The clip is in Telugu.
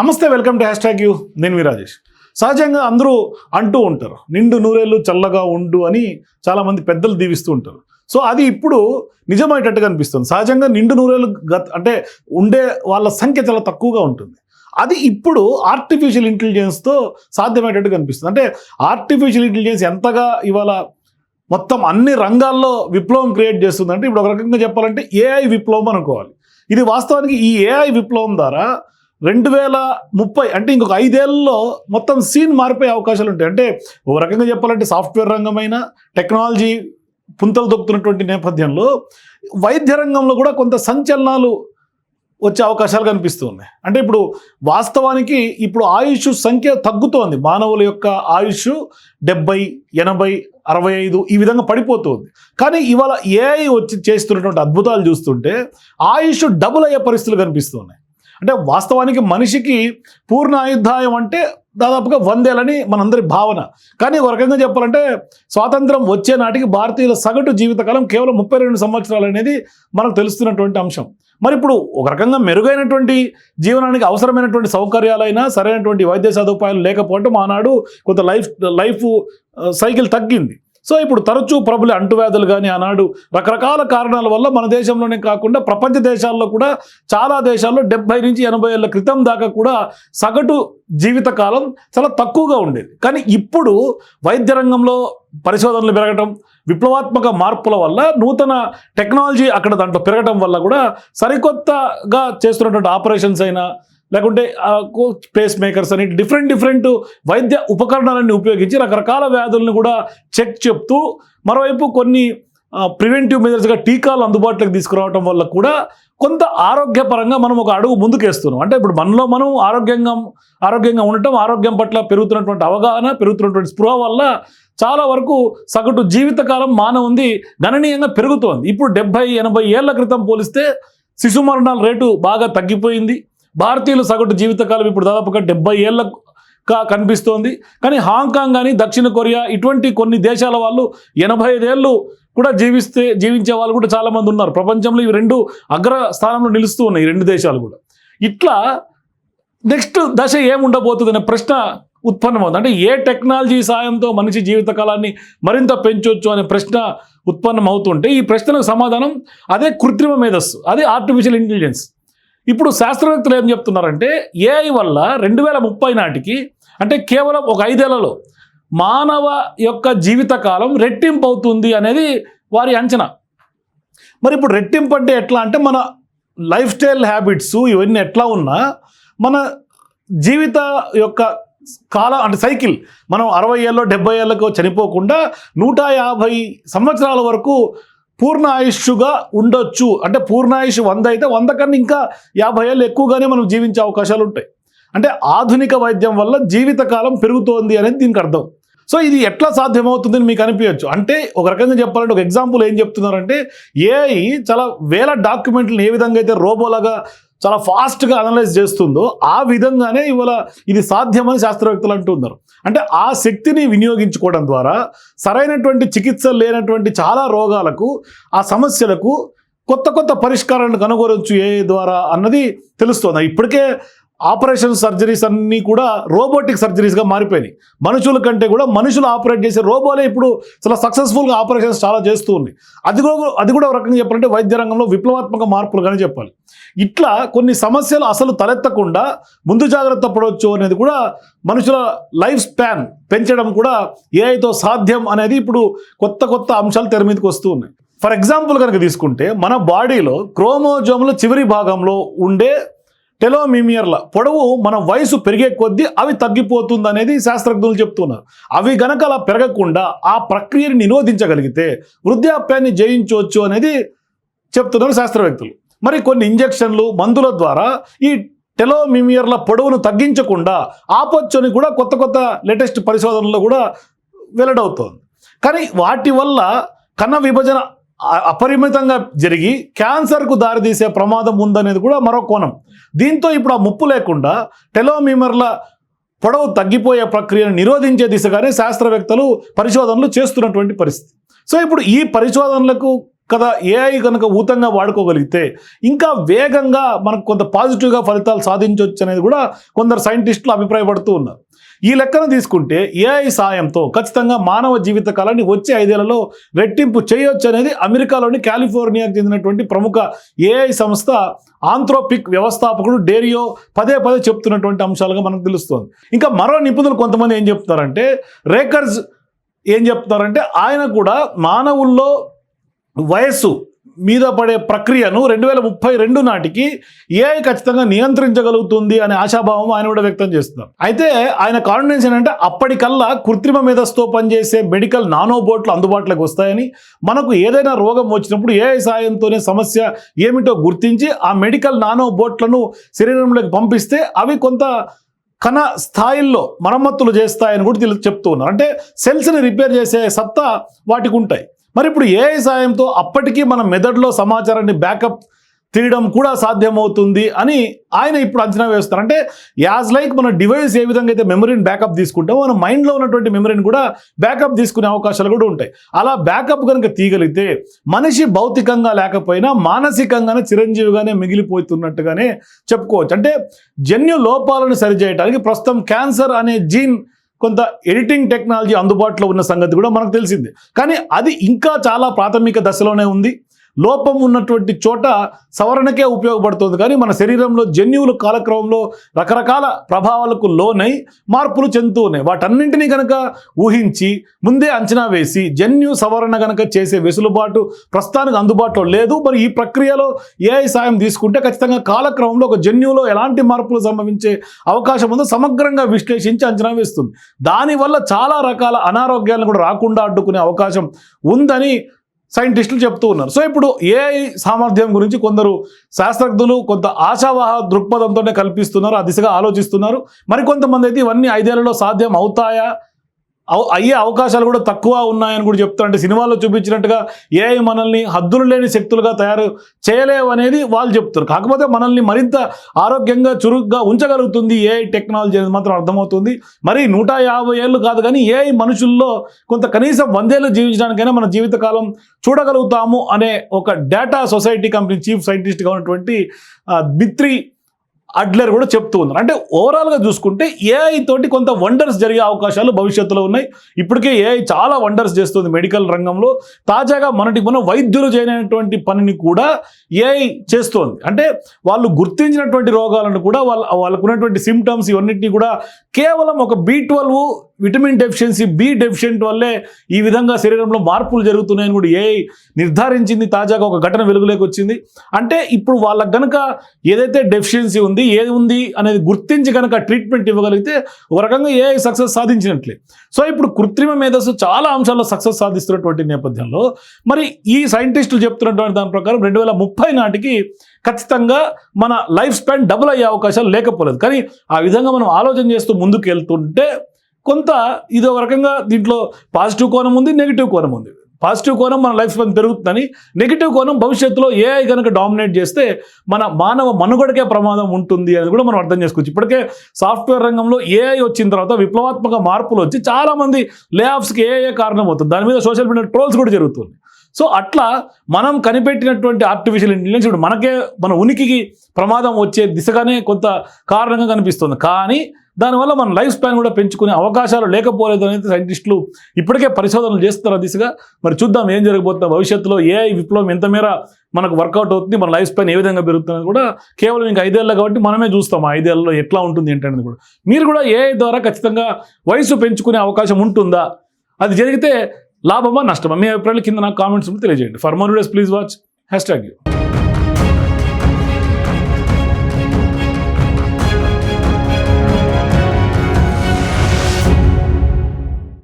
నమస్తే welcome to hash tag you. నేను మీ రాజేష్. సహజంగా అందరూ అంటూ ఉంటారు నిండు నూరేళ్ళు చల్లగా ఉండు అని చాలామంది పెద్దలు దీవిస్తూ ఉంటారు. సో అది ఇప్పుడు నిజమయ్యేటట్టుగా అనిపిస్తుంది. సహజంగా నిండు నూరేళ్ళు గత అంటే ఉండే వాళ్ళ సంఖ్య చాలా తక్కువగా ఉంటుంది. అది ఇప్పుడు ఆర్టిఫిషియల్ ఇంటెలిజెన్స్తో సాధ్యమయ్యేటట్టు కనిపిస్తుంది అంటే ఆర్టిఫిషియల్ ఇంటెలిజెన్స్ ఎంతగా ఇవాళ మొత్తం అన్ని రంగాల్లో విప్లవం క్రియేట్ చేస్తుందంటే ఇప్పుడు ఒక రకంగా చెప్పాలంటే ఏఐ విప్లవం అనుకోవాలి. ఇది వాస్తవానికి ఈ ఏఐ విప్లవం ద్వారా రెండు వేల ముప్పై అంటే ఇంకొక ఐదేళ్ళలో మొత్తం సీన్ మారిపోయే అవకాశాలు ఉంటాయి. అంటే ఓ రకంగా చెప్పాలంటే సాఫ్ట్వేర్ రంగమైన టెక్నాలజీ పుంతలు దొక్కుతున్నటువంటి నేపథ్యంలో వైద్య రంగంలో కూడా కొంత సంచలనాలు వచ్చే అవకాశాలు కనిపిస్తూ ఉన్నాయి. అంటే ఇప్పుడు వాస్తవానికి ఇప్పుడు ఆయుష్ సంఖ్య తగ్గుతోంది. మానవుల యొక్క ఆయుష్ డెబ్బై ఎనభై అరవై ఐదు ఈ విధంగా పడిపోతుంది. కానీ ఇవాళ ఏఐ వచ్చి చేస్తున్నటువంటి అద్భుతాలు చూస్తుంటే ఆయుష్ డబుల్ అయ్యే పరిస్థితులు కనిపిస్తున్నాయి అంటే వాస్తవానికి మనిషికి పూర్ణ ఆయుధాయం అంటే దాదాపుగా వందేలని మనందరి భావన. కానీ ఒక రకంగా చెప్పాలంటే స్వాతంత్రం వచ్చే నాటికి భారతీయుల సగటు జీవితకాలం కేవలం ముప్పై రెండు సంవత్సరాలు అనేది మనకు తెలుస్తున్నటువంటి అంశం. మరి ఇప్పుడు ఒక రకంగా మెరుగైనటువంటి జీవనానికి అవసరమైనటువంటి సౌకర్యాలైనా సరైనటువంటి వైద్య సదుపాయాలు లేకపోవటం ఆనాడు కొంత లైఫ్ లైఫ్ సైకిల్ తగ్గింది. సో ఇప్పుడు తరచూ ప్రబలి అంటువ్యాధులు కానీ ఆనాడు రకరకాల కారణాల వల్ల మన దేశంలోనే కాకుండా ప్రపంచ దేశాల్లో కూడా చాలా దేశాల్లో డెబ్బై నుంచి ఎనభై ఏళ్ళ క్రితం దాకా కూడా సగటు జీవితకాలం చాలా తక్కువగా ఉండేది. కానీ ఇప్పుడు వైద్య రంగంలో పరిశోధనలు పెరగటం విప్లవాత్మక మార్పుల వల్ల నూతన టెక్నాలజీ అక్కడ దాంట్లో పెరగటం వల్ల కూడా సరికొత్తగా చేస్తున్నటువంటి ఆపరేషన్స్ అయినా లేకుంటే పేస్ మేకర్స్ అని డిఫరెంట్ డిఫరెంట్ వైద్య ఉపకరణాలన్నీ ఉపయోగించి రకరకాల వ్యాధులను కూడా చెక్ చెప్తూ మరోవైపు కొన్ని ప్రివెంటివ్ మెజర్స్గా టీకాలు అందుబాటులోకి తీసుకురావడం వల్ల కూడా కొంత ఆరోగ్యపరంగా మనం ఒక అడుగు ముందుకేస్తున్నాం. అంటే ఇప్పుడు మనలో మనం ఆరోగ్యంగా ఆరోగ్యంగా ఉండటం ఆరోగ్యం పట్ల పెరుగుతున్నటువంటి అవగాహన పెరుగుతున్నటువంటి స్పృహ వల్ల చాలా వరకు సగటు జీవితకాలం మానవుంది గణనీయంగా పెరుగుతోంది. ఇప్పుడు డెబ్బై ఎనభై ఏళ్ళ క్రితం పోలిస్తే శిశు మరణాల రేటు బాగా తగ్గిపోయింది. భారతీయుల సగటు జీవితకాలం ఇప్పుడు దాదాపుగా డెబ్బై ఏళ్ళ కనిపిస్తోంది. కానీ హాంకాంగ్ కానీ దక్షిణ కొరియా ఇటువంటి కొన్ని దేశాల వాళ్ళు ఎనభై ఐదేళ్ళు కూడా జీవిస్తే జీవించే వాళ్ళు కూడా చాలామంది ఉన్నారు. ప్రపంచంలో ఇవి రెండు అగ్ర స్థానంలో నిలుస్తూ ఉన్నాయి ఈ రెండు దేశాలు కూడా. ఇట్లా నెక్స్ట్ దశ ఏముండబోతుంది అనే ప్రశ్న ఉత్పన్నమవుతుంది. అంటే ఏ టెక్నాలజీ సాయంతో మనిషి జీవితకాలాన్ని మరింత పెంచవచ్చు అనే ప్రశ్న ఉత్పన్నం అవుతుంటే ఈ ప్రశ్నకు సమాధానం అదే కృత్రిమ మేధస్సు అదే ఆర్టిఫిషియల్ ఇంటెలిజెన్స్ ఇప్పుడు శాస్త్రవేత్తలు ఏం చెప్తున్నారంటే ఏఐ వల్ల రెండు వేల ముప్పై నాటికి అంటే కేవలం ఒక ఐదేళ్ళలో మానవ యొక్క జీవితకాలం రెట్టింపు అవుతుంది అనేది వారి అంచనా. మరి ఇప్పుడు రెట్టింపు అంటే ఎట్లా అంటే మన లైఫ్ స్టైల్ హ్యాబిట్స్ ఇవన్నీ ఎట్లా ఉన్నా మన జీవిత యొక్క కాలం అంటే సైకిల్ మనం అరవై ఏళ్ళలో డెబ్బై ఏళ్ళకు చనిపోకుండా నూట యాభై సంవత్సరాల వరకు పూర్ణ ఆయుష్గా ఉండొచ్చు. అంటే పూర్ణాయుష్ వంద అయితే వంద కన్నా ఇంకా యాభై ఏళ్ళు ఎక్కువగానే మనం జీవించే అవకాశాలు ఉంటాయి. అంటే ఆధునిక వైద్యం వల్ల జీవితకాలం పెరుగుతోంది అనేది దీనికి అర్థం. సో ఇది ఎట్లా సాధ్యమవుతుందని మీకు అనిపించవచ్చు అంటే ఒక రకంగా చెప్పాలంటే ఒక ఎగ్జాంపుల్ ఏం చెప్తున్నారంటే ఏఐ చాలా వేల డాక్యుమెంట్లను ఏ విధంగా అయితే రోబోలాగా చాలా ఫాస్ట్గా అనలైజ్ చేస్తుందో ఆ విధంగానే ఇవాళ ఇది సాధ్యమని శాస్త్రవేత్తలు అంటున్నారు అంటే ఆ శక్తిని వినియోగించుకోవడం ద్వారా సరైనటువంటి చికిత్స లేనటువంటి చాలా రోగాలకు ఆ సమస్యలకు కొత్త కొత్త పరిష్కారాలను కనుగొనవచ్చు ఏ ద్వారా అన్నది తెలుస్తుంది. ఇప్పటికే ఆపరేషన్ సర్జరీస్ అన్నీ కూడా రోబోటిక్ సర్జరీస్గా మారిపోయినాయి. మనుషుల కంటే కూడా మనుషులు ఆపరేట్ చేసే రోబోలే ఇప్పుడు చాలా సక్సెస్ఫుల్గా ఆపరేషన్స్ చాలా చేస్తూ ఉంది అది కూడా అది కూడా ఒక రకంగా చెప్పాలంటే వైద్య రంగంలో విప్లవాత్మక మార్పులుగానే చెప్పాలి. ఇట్లా కొన్ని సమస్యలు అసలు తలెత్తకుండా ముందు జాగ్రత్త పడవచ్చు అనేది కూడా మనుషుల లైఫ్ స్పాన్ పెంచడం కూడా ఏఐతో సాధ్యం అనేది ఇప్పుడు కొత్త కొత్త అంశాలు తెర మీదకి వస్తూ ఉన్నాయి. ఫర్ ఎగ్జాంపుల్ కనుక తీసుకుంటే మన బాడీలో క్రోమోజోమ్లో చివరి భాగంలో ఉండే టెలోమీమియర్ల పొడవు మన వయసు పెరిగే కొద్దీ అవి తగ్గిపోతుంది అనేది శాస్త్రజ్ఞులు చెప్తున్నారు. అవి గనక అలా పెరగకుండా ఆ ప్రక్రియని నిరోధించగలిగితే వృద్ధాప్యాన్ని జయించవచ్చు అనేది చెప్తున్నారు శాస్త్రవేత్తలు. మరి కొన్ని ఇంజెక్షన్లు మందుల ద్వారా ఈ టెలోమిమియర్ల పొడవును తగ్గించకుండా ఆపొచ్చని కూడా కొత్త కొత్త లేటెస్ట్ పరిశోధనలో కూడా వెల్లడవుతోంది. కానీ వాటి వల్ల కన్న విభజన అపరిమితంగా జరిగి క్యాన్సర్కు దారితీసే ప్రమాదం ఉందనేది కూడా మరో కోణం. దీంతో ఇప్పుడు ఆ ముప్పు లేకుండా టెలోమీమర్ల పొడవు తగ్గిపోయే ప్రక్రియను నిరోధించే దిశగానే శాస్త్రవేత్తలు పరిశోధనలు చేస్తున్నటువంటి పరిస్థితి. సో ఇప్పుడు ఈ పరిశోధనలకు కదా ఏఐ కనుక ఊతంగా వాడుకోగలిగితే ఇంకా వేగంగా మనకు కొంత పాజిటివ్గా ఫలితాలు సాధించవచ్చు అనేది కూడా కొందరు సైంటిస్టులు అభిప్రాయపడుతూ ఉన్నారు. ఈ లెక్కను తీసుకుంటే ఏఐ సాయంతో ఖచ్చితంగా మానవ జీవిత కాలాన్ని వచ్చే ఐదేళ్ళలో రెట్టింపు చేయొచ్చు అనేది అమెరికాలోని కాలిఫోర్నియాకు చెందినటువంటి ప్రముఖ ఏఐ సంస్థ ఆంథ్రోపిక్ వ్యవస్థాపకుడు డేరియో పదే పదే చెప్తున్నటువంటి అంశాలుగా మనకు తెలుస్తుంది. ఇంకా మరో నిపుణులు కొంతమంది ఏం చెప్తున్నారంటే రేకర్స్ ఏం చెప్తున్నారంటే ఆయన కూడా మానవుల్లో వయస్సు మీద పడే ప్రక్రియను రెండు వేల ముప్పై రెండు నాటికి ఏఐ ఖచ్చితంగా నియంత్రించగలుగుతుంది అనే ఆశాభావం ఆయన కూడా వ్యక్తం చేస్తున్నారు. అయితే ఆయన కాన్ఫిడెన్స్ ఏంటంటే అప్పటికల్లా కృత్రిమ మేధస్తో పనిచేసే మెడికల్ నానోబోట్లు అందుబాటులోకి వస్తాయని మనకు ఏదైనా రోగం వచ్చినప్పుడు ఏఐ సాయంతోనే సమస్య ఏమిటో గుర్తించి ఆ మెడికల్ నానోబోట్లను శరీరంలోకి పంపిస్తే అవి కొంత కణ స్థాయిల్లో మరమ్మతులు చేస్తాయని కూడా చెప్తూ ఉన్నారు. అంటే సెల్స్ని రిపేర్ చేసే సత్తా వాటికి ఉంటాయి. మరి ఇప్పుడు ఏఐ సాయంతో అప్పటికీ మన మెదడులో సమాచారాన్ని బ్యాకప్ తీయడం కూడా సాధ్యమవుతుంది అని ఆయన ఇప్పుడు అంచనా వేస్తారు అంటే యాజ్ లైక్ మన డివైస్ ఏ విధంగా అయితే మెమరీని బ్యాకప్ తీసుకుంటామో మన మైండ్లో ఉన్నటువంటి మెమరీని కూడా బ్యాకప్ తీసుకునే అవకాశాలు కూడా ఉంటాయి. అలా బ్యాకప్ కనుక తీయగలిగితే మనిషి భౌతికంగా లేకపోయినా మానసికంగానే చిరంజీవిగానే మిగిలిపోతున్నట్టుగానే చెప్పుకోవచ్చు. అంటే జన్యు లోపాలను సరిచేయడానికి ప్రస్తుతం క్యాన్సర్ అనే జీన్ కొంత ఎడిటింగ్ టెక్నాలజీ అందుబాటులో ఉన్న సంగతి కూడా మనకు తెలిసిందే. కానీ అది ఇంకా చాలా ప్రాథమిక దశలోనే ఉంది. లోపం ఉన్నటువంటి చోట సవరణకే ఉపయోగపడుతుంది. కానీ మన శరీరంలో జన్యువులు కాలక్రమంలో రకరకాల ప్రభావాలకు లోనై మార్పులు చెందుతూ ఉన్నాయి. వాటన్నింటినీ కనుక ఊహించి ముందే అంచనా వేసి జన్యు సవరణ కనుక చేసే వెసులుబాటు ప్రస్తుతానికి అందుబాటులో లేదు. మరి ఈ ప్రక్రియలో ఏఐ సాయం తీసుకుంటే ఖచ్చితంగా కాలక్రమంలో ఒక జన్యువులో ఎలాంటి మార్పులు సంభవించే అవకాశం ఉందో సమగ్రంగా విశ్లేషించి అంచనా వేస్తుంది. దానివల్ల చాలా రకాల అనారోగ్యాలను కూడా రాకుండా అడ్డుకునే అవకాశం ఉందని సైంటిస్టులు చెప్తూ ఉన్నారు. సో ఇప్పుడు ఏఐ సామర్థ్యం గురించి కొందరు శాస్త్రజ్ఞులు కొంత ఆశావాహ దృక్పథంతోనే కల్పిస్తున్నారు ఆ దిశగా ఆలోచిస్తున్నారు. మరికొంతమంది అయితే ఇవన్నీ ఐదేళ్ళలో సాధ్యం అవుతాయా? అయ్యే అవకాశాలు కూడా తక్కువ ఉన్నాయని కూడా చెప్తారు అంటే సినిమాల్లో చూపించినట్టుగా ఏఐ మనల్ని హద్దులు లేని శక్తులుగా తయారు చేయలేవు అనేది వాళ్ళు చెప్తారు కాకపోతే మనల్ని మరింత ఆరోగ్యంగా చురుగ్గా ఉంచగలుగుతుంది ఏఐ టెక్నాలజీ అనేది మాత్రం అర్థమవుతుంది. మరి నూట యాభై ఏళ్ళు కాదు కానీ ఏఐ మనుషుల్లో కొంత కనీసం వందేళ్ళు జీవించడానికైనా మన జీవితకాలం చూడగలుగుతాము అనే ఒక డేటా సొసైటీ కంపెనీ చీఫ్ సైంటిస్ట్గా ఉన్నటువంటి బిత్రి అడ్లర్ కూడా చెప్తూ ఉన్నారు. అంటే ఓవరాల్గా చూసుకుంటే ఏఐ తోటి కొంత వండర్స్ జరిగే అవకాశాలు భవిష్యత్తులో ఉన్నాయి. ఇప్పటికే ఏఐ చాలా వండర్స్ చేస్తుంది మెడికల్ రంగంలో. తాజాగా మనటి మన వైద్యులు చేయనటువంటి పనిని కూడా ఏఐ చేస్తోంది. అంటే వాళ్ళు గుర్తించినటువంటి రోగాలను కూడా వాళ్ళ వాళ్ళకు ఉన్నటువంటి సిమ్టమ్స్ ఇవన్నిటిని కూడా కేవలం ఒక B twelve vitamin deficiency B deficient వల్లే ఈ విధంగా శరీరంలో మార్పులు జరుగుతున్నాయని కూడా ఏఐ నిర్ధారించింది తాజాగా ఒక ఘటన వెలుగులోకి వచ్చింది. అంటే ఇప్పుడు వాళ్ళకి కనుక ఏదైతే డెఫిషియన్సీ ఉంది ఏది ఉంది అనేది గుర్తించి కనుక ట్రీట్మెంట్ ఇవ్వగలిగితే ఒక రకంగా ఏఐ సక్సెస్ సాధించినట్లే. సో ఇప్పుడు కృత్రిమ మేధస్సు చాలా అంశాల్లో సక్సెస్ సాధిస్తున్నటువంటి నేపథ్యంలో మరి ఈ సైంటిస్టులు చెప్తున్నటువంటి దాని ప్రకారం రెండు వేల ముప్పై నాటికి ఖచ్చితంగా మన లైఫ్ స్పాన్ డబుల్ అయ్యే అవకాశాలు లేకపోలేదు. కానీ ఆ విధంగా మనం ఆలోచన చేస్తూ ముందుకు వెళ్తుంటే కొంత ఇది ఒక రకంగా దీంట్లో పాజిటివ్ కోణం ఉంది నెగిటివ్ కోణం ఉంది. పాజిటివ్ కోణం మన లైఫ్ స్పాన్ పెరుగుతుందని నెగిటివ్ కోణం భవిష్యత్తులో ఏఐ కనుక డామినేట్ చేస్తే మన మానవ మనుగడకే ప్రమాదం ఉంటుంది అని కూడా మనం అర్థం చేసుకోవచ్చు. ఇప్పటికే సాఫ్ట్వేర్ రంగంలో ఏఐ వచ్చిన తర్వాత విప్లవాత్మక మార్పులు వచ్చి చాలామంది లే ఆఫ్స్కి ఏఐ కారణం అవుతుంది దాని మీద సోషల్ మీడియా ట్రోల్స్ కూడా జరుగుతుంది. సో అట్లా మనం కనిపెట్టినటువంటి ఆర్టిఫిషియల్ ఇంటెలిజెన్స్ ఇప్పుడు మనకే మన ఉనికికి ప్రమాదం వచ్చే దిశగానే కొంత కారణంగా కనిపిస్తుంది. కానీ దానివల్ల మన లైఫ్ స్పాన్ కూడా పెంచుకునే అవకాశాలు లేకపోలేదు అనేది సైంటిస్టులు ఇప్పటికే పరిశోధనలు చేస్తున్నారు దిశగా. మరి చూద్దాం ఏం జరగబోతుందో. భవిష్యత్తులో ఏఐ విప్లవం ఎంతమేర మనకు వర్కౌట్ అవుతుంది మన లైఫ్ స్పాన్ ఏ విధంగా పెరుగుతుంది కూడా కేవలం ఇంకా ఐదేళ్ళు కాబట్టి మనమే చూస్తాం ఆ ఐదేళ్ళలో ఎట్లా ఉంటుంది ఏంటనేది కూడా. మీరు కూడా ఏఐ ద్వారా ఖచ్చితంగా వయసు పెంచుకునే అవకాశం ఉంటుందా? అది జరిగితే లాభమా నష్టమా? మీ అభిప్రాయాలు కింద నాకు కామెంట్స్ తెలియజేయండి. For more videos please watch hash tag you